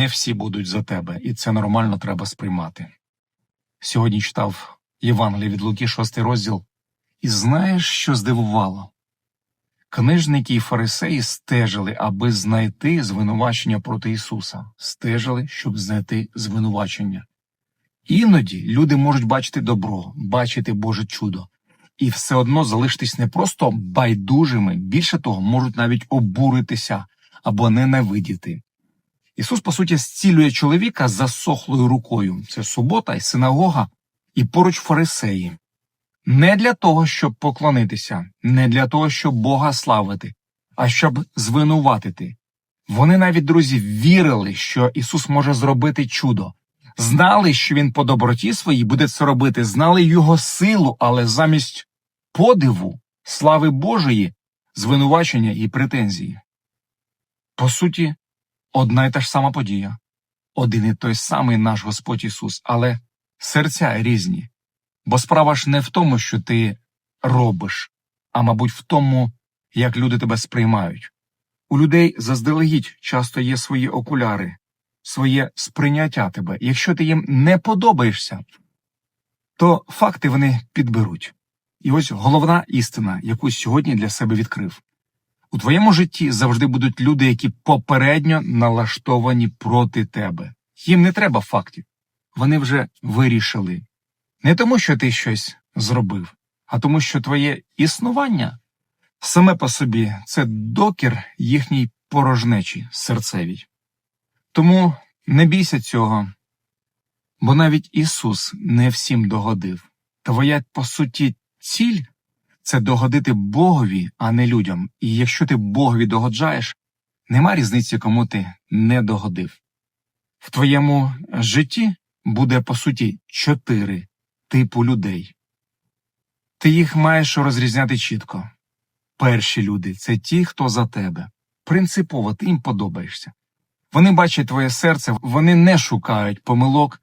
не всі будуть за тебе, і це нормально треба сприймати. Сьогодні читав Євангеліє від Луки, шостий розділ, і знаєш, що здивувало? Книжники і фарисеї стежили, аби знайти звинувачення проти Ісуса, стежили, щоб знайти звинувачення. Іноді люди можуть бачити добро, бачити Боже чудо, і все одно залишитись не просто байдужими, більше того, можуть навіть обуритися або ненавидіти. Ісус, по суті, зцілює чоловіка з засохлою рукою. Це субота і синагога, і поруч фарисеї. Не для того, щоб поклонитися, не для того, щоб Бога славити, а щоб звинуватити. Вони навіть, друзі, вірили, що Ісус може зробити чудо. Знали, що Він по доброті своїй буде це робити, знали Його силу, але замість подиву, слави Божої, звинувачення і претензії. По суті, одна й та ж сама подія, один і той самий наш Господь Ісус, але серця різні. Бо справа ж не в тому, що ти робиш, а мабуть в тому, як люди тебе сприймають. У людей заздалегідь часто є свої окуляри, своє сприйняття тебе. Якщо ти їм не подобаєшся, то факти вони підберуть. І ось головна істина, яку сьогодні для себе відкрив. У твоєму житті завжди будуть люди, які попередньо налаштовані проти тебе. Їм не треба фактів. Вони вже вирішили. Не тому, що ти щось зробив, а тому, що твоє існування саме по собі це докір їхній порожнечі серцевій. Тому не бійся цього, бо навіть Ісус не всім догодив. Твоя, по суті, ціль це догодити Богові, а не людям. І якщо ти Богові догоджаєш, нема різниці, кому ти не догодив. В твоєму житті буде, по суті, чотири типу людей. Ти їх маєш розрізняти чітко. Перші люди це ті, хто за тебе. Принципово ти їм подобаєшся. Вони бачать твоє серце, вони не шукають помилок,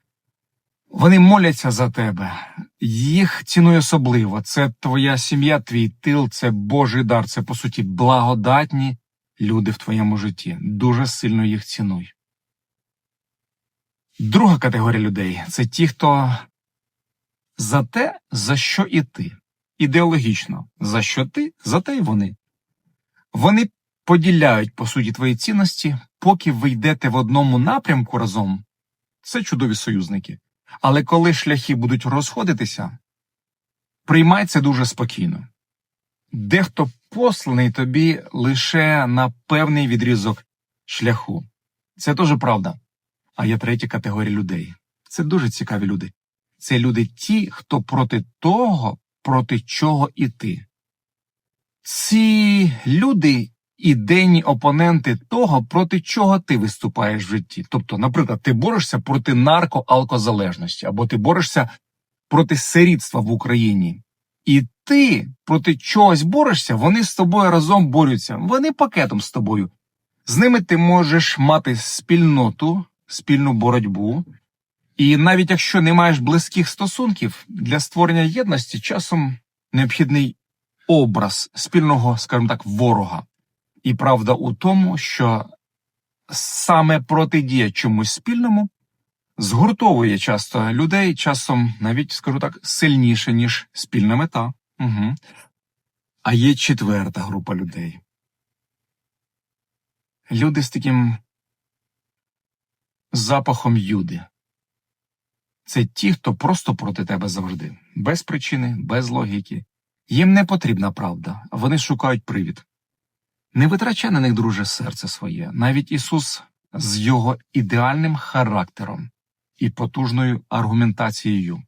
вони моляться за тебе. Їх цінує особливо. Це твоя сім'я, твій тил, це Божий дар, це, по суті, благодатні люди в твоєму житті. Дуже сильно їх цінуй. Друга категорія людей це ті, хто за те, за що і ти. Ідеологічно, за що ти, за те й вони. Вони поділяють, по суті, твої цінності, поки ви йдете в одному напрямку разом. Це чудові союзники. Але коли шляхи будуть розходитися, приймай це дуже спокійно. Дехто посланий тобі лише на певний відрізок шляху. Це теж правда. А є третя категорія людей. Це дуже цікаві люди. Це люди ті, хто проти того, проти чого і. Ці люди ідейні опоненти того, проти чого ти виступаєш в житті. Тобто, наприклад, ти борешся проти наркоалкозалежності, або ти борешся проти сирітства в Україні. І ти проти чогось борешся, вони з тобою разом борються, вони пакетом з тобою. З ними ти можеш мати спільноту, спільну боротьбу. І навіть якщо не маєш близьких стосунків, для створення єдності часом необхідний образ спільного, скажімо так, ворога. І правда у тому, що саме протидія чомусь спільному згуртовує часто людей, часом навіть, скажу так, сильніше, ніж спільна мета. Угу. А є четверта група людей. Люди з таким запахом юди. Це ті, хто просто проти тебе завжди, без причини, без логіки. Їм не потрібна правда, вони шукають привід. Не витрачай на них, друже, серце своє. Навіть Ісус з його ідеальним характером і потужною аргументацією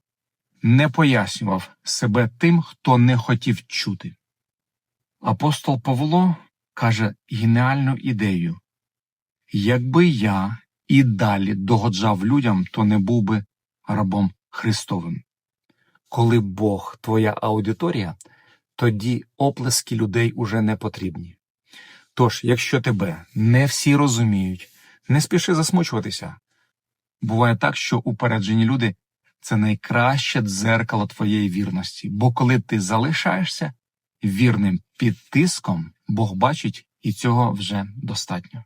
не пояснював себе тим, хто не хотів чути. Апостол Павло каже геніальну ідею якби я і далі догоджав людям, то не був би рабом Христовим. Коли Бог твоя аудиторія, тоді оплески людей уже не потрібні. Тож, якщо тебе не всі розуміють, не спіши засмучуватися. Буває так, що упереджені люди це найкраще дзеркало твоєї вірності, бо коли ти залишаєшся вірним під тиском, Бог бачить, і цього вже достатньо.